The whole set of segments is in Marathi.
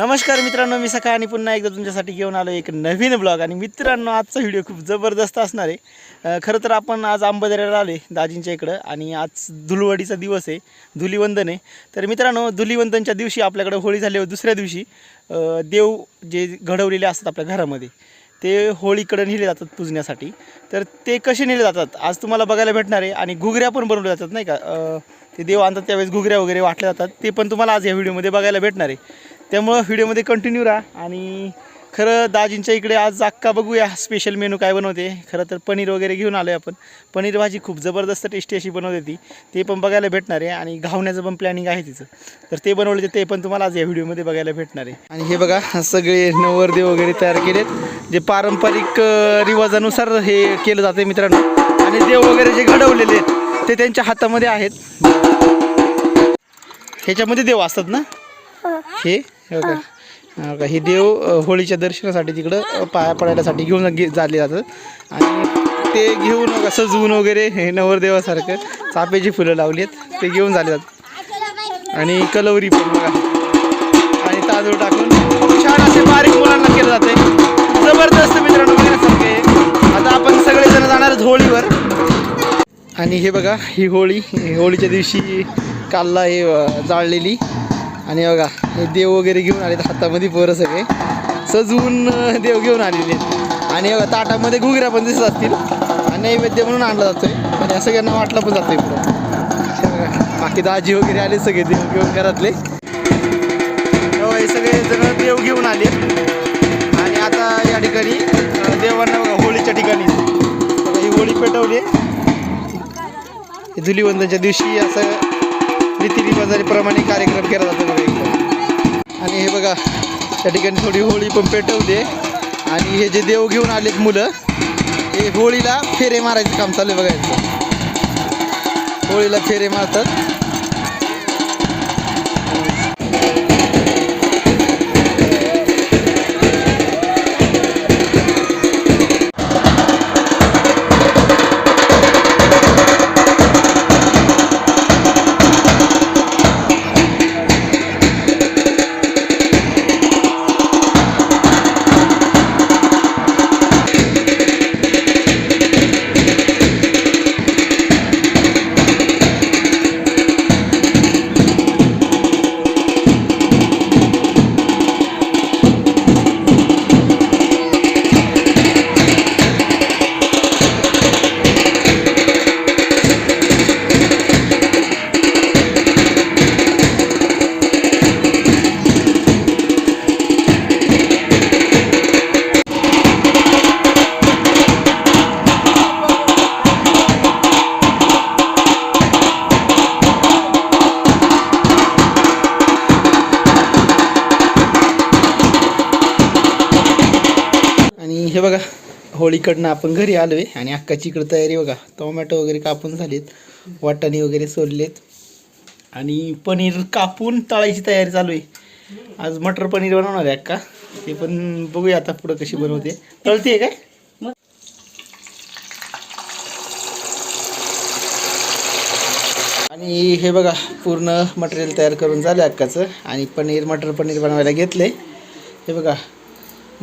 नमस्कार मित्रांनो मी सकाळ आणि पुन्हा एकदा तुमच्यासाठी घेऊन आलो एक नवीन ब्लॉग आणि मित्रांनो आजचा व्हिडिओ खूप जबरदस्त असणार आहे. खरं तर आपण आज आंबदऱ्याला आले दाजींच्या इकडं. आणि आज धुलवडीचा दिवस आहे धुलीवंदन आहे. तर मित्रांनो धुलीवंदनच्या दिवशी आपल्याकडे होळी झाल्यावर दुसऱ्या दिवशी. देव जे घडवलेले असतात आपल्या घरामध्ये ते होळीकडे नेले जातात पूजण्यासाठी. तर ते कसे नेले जातात आज तुम्हाला बघायला भेटणार आहे. आणि घुगऱ्या पण बनवल्या जातात नाही का? ते देव आणतात त्यावेळेस घुगऱ्या वगैरे वाटल्या जातात ते पण तुम्हाला आज या व्हिडिओमध्ये बघायला भेटणार आहे. त्यामुळं व्हिडिओमध्ये कंटिन्यू राहा. आणि खरं दाजींच्या इकडे आज अक्का बघूया स्पेशल मेनू काय बनवते. खरं तर पनीर वगैरे घेऊन आलो आहे आपण. पनीर भाजी खूप जबरदस्त टेस्टी अशी बनवते ती. ते पण बघायला भेटणार आहे आणि घावण्याचं पण प्लॅनिंग आहे तिचं. तर ते बनवले ते पण तुम्हाला आज या व्हिडिओमध्ये बघायला भेटणार आहे. आणि हे बघा सगळे नवरदेव वगैरे तयार केलेत. जे पारंपरिक रिवाजानुसार हे केलं जातं मित्रांनो. आणि देव वगैरे जे घडवलेले आहेत ते त्यांच्या हातामध्ये आहेत. ह्याच्यामध्ये देव असतात ना? हे? हे बघा. हे देव होळीच्या दर्शनासाठी तिकडं पाया पडायलासाठी घेऊन गे जाले जातात. आणि ते घेऊन सजवून वगैरे हे नवरदेवासारखं चापेची फुलं लावली आहेत ते घेऊन झाले जातात. आणि कलवरी पण बघा. आणि तांदूळ टाकून छान असे बारीक मुलांना केलं जाते जबरदस्त मित्रांनो बघण्यासारखं आहे आता आपण सगळेजण जाणार होळीवर. आणि हे बघा ही होळी होळीच्या दिवशी कालला हे जाळलेली. आणि बघा हे देव वगैरे घेऊन आले हातामध्ये पोरं सगळे. सजवून देव घेऊन आलेले आणि बघा ताटामध्ये घुगऱ्या पण दिसत असतील. आणि नैवेद्य म्हणून आणला जातोय. आणि या सगळ्यांना वाटला पण जातोय पुढं. बाकी दाजी वगैरे आले सगळे देव घेऊन घरातले. हे सगळे जण देव घेऊन आले. आणि आता या ठिकाणी देवांना बघा होळीच्या ठिकाणी. ही होळी पेटवली आहे. धुलीवंदनच्या दिवशी असं रीतिरिवाजाप्रमाणे कार्यक्रम केला जातो बघा आणि हे बघा त्या ठिकाणी थोडी होळी पण पेटवते आणि हे जे देव घेऊन आलेत मुलं हे होळीला फेरे मारायचं काम चालू आहे बघायचं होळीला फेरे मारतात. आणि हे बघा होळीकडनं आपण घरी आलो आहे आणि अक्काची इकडं तयारी बघा. टोमॅटो वगैरे कापून झालेत वाटाणे वगैरे सोडलेत आणि पनीर कापून तळायची तयारी चालू आहे. आज मटर पनीर बनवणार आहे अक्का. ते पण बघूया आता पुढं कशी बनवते. तळते काय? आणि हे बघा पूर्ण मटेरियल तयार करून झालं अक्काचं. आणि पनीर मटर पनीर बनवायला घेतले हे बघा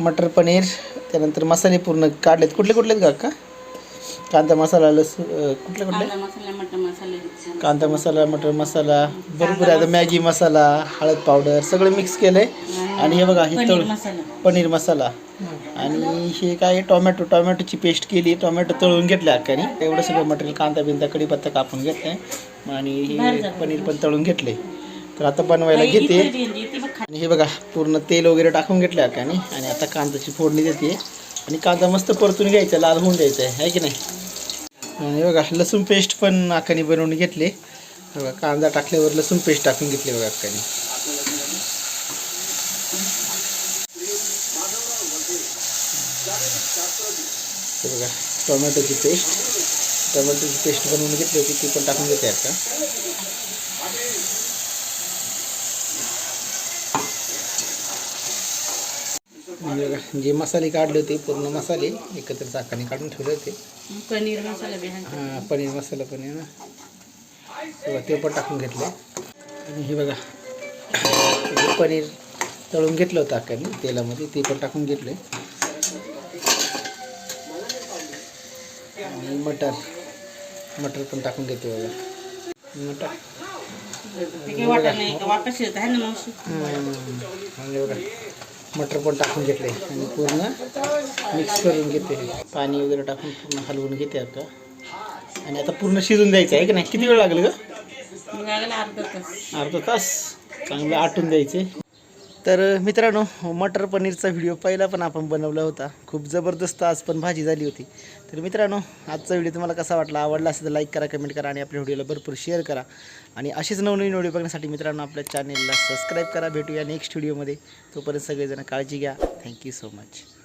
मटर पनीर त्यानंतर मसाले पूर्ण काढलेत. कुठले कुठले का अक्का कांदा मसाला लसूण अं, कुठले कुठले? कांदा मसाला मटर मसाले कांदा मसाला मटर मसाला भरपूर आहे. आता मॅगी मसाला हळद पावडर सगळं मिक्स केलंय. आणि हे बघा हे तळ मसाला. पनीर मसाला. आणि हे काय टोमॅटो टोमॅटोची पेस्ट केली. टोमॅटो तळून घेतले अक्काने एवढं सगळं मटेरियल कांदा बिंदा कढीपत्ता कापून घेतलाय. आणि हे पनीर पण तळून घेतले तर आता बनवायला घेते. आणि हे बघा पूर्ण तेल वगैरे टाकून घेतलं अक्काने आणि आता कांद्याची फोडणी देते. आणि कांदा मस्त परतून घ्यायचा लाल होऊन द्यायचा आहे की नाही? आणि बघा लसूण पेस्ट पण अक्काने बनवून घेतले. बघा कांदा टाकल्यावर लसूण पेस्ट टाकून घेतली बघा अक्काने हे बघा टोमॅटोची पेस्ट. टोमॅटोची पेस्ट बनवून घेतली होती ती पण टाकून घेते आता आणि बघा जे मसाले काढले होते पूर्ण मसाले एकत्र चाकाने काढून ठेवले होते. पनीर मसाला हां पनीर मसाला पण आहे ना. ते पण टाकून घेतले. आणि हे बघा हे पनीर तळून घेतलं होतं अक्काने तेलामध्ये ते पण टाकून घेतलं. आणि मटर मटर पण टाकून घेते बघा. मटर. ते काही वाटत नाही का? वापस येत आहे ना मावशी? हम्म. आणि बघा. मटर पण टाकून घेतले आणि पूर्ण मिक्स करून घेते. पाणी वगैरे टाकून पूर्ण हलवून घेते आता. आणि आता पूर्ण शिजून द्यायचं आहे की नाही? किती वेळ लागेल तास. अर्धा तास. चांगलं आटून द्यायचे. तर मित्रांनो मटर पनीरचा व्हिडिओ पहिला पण आपण बनवला होता. खूप जबरदस्त आज पण भाजी झाली होती. तर मित्रांनो आजचा व्हिडिओ तुम्हाला कसा वाटला? आवडला असेल तर लाईक करा कमेंट करा आणि आपल्या व्हिडिओला भरपूर शेअर करा. आणि अशीच नवनवीन व्हिडिओ बघण्यासाठी मित्रांनो आपल्या चॅनेलला सबस्क्राईब करा. भेटूया नेक्स्ट व्हिडिओमध्ये तोपर्यंत सगळेजण काळजी घ्या. Thank you so much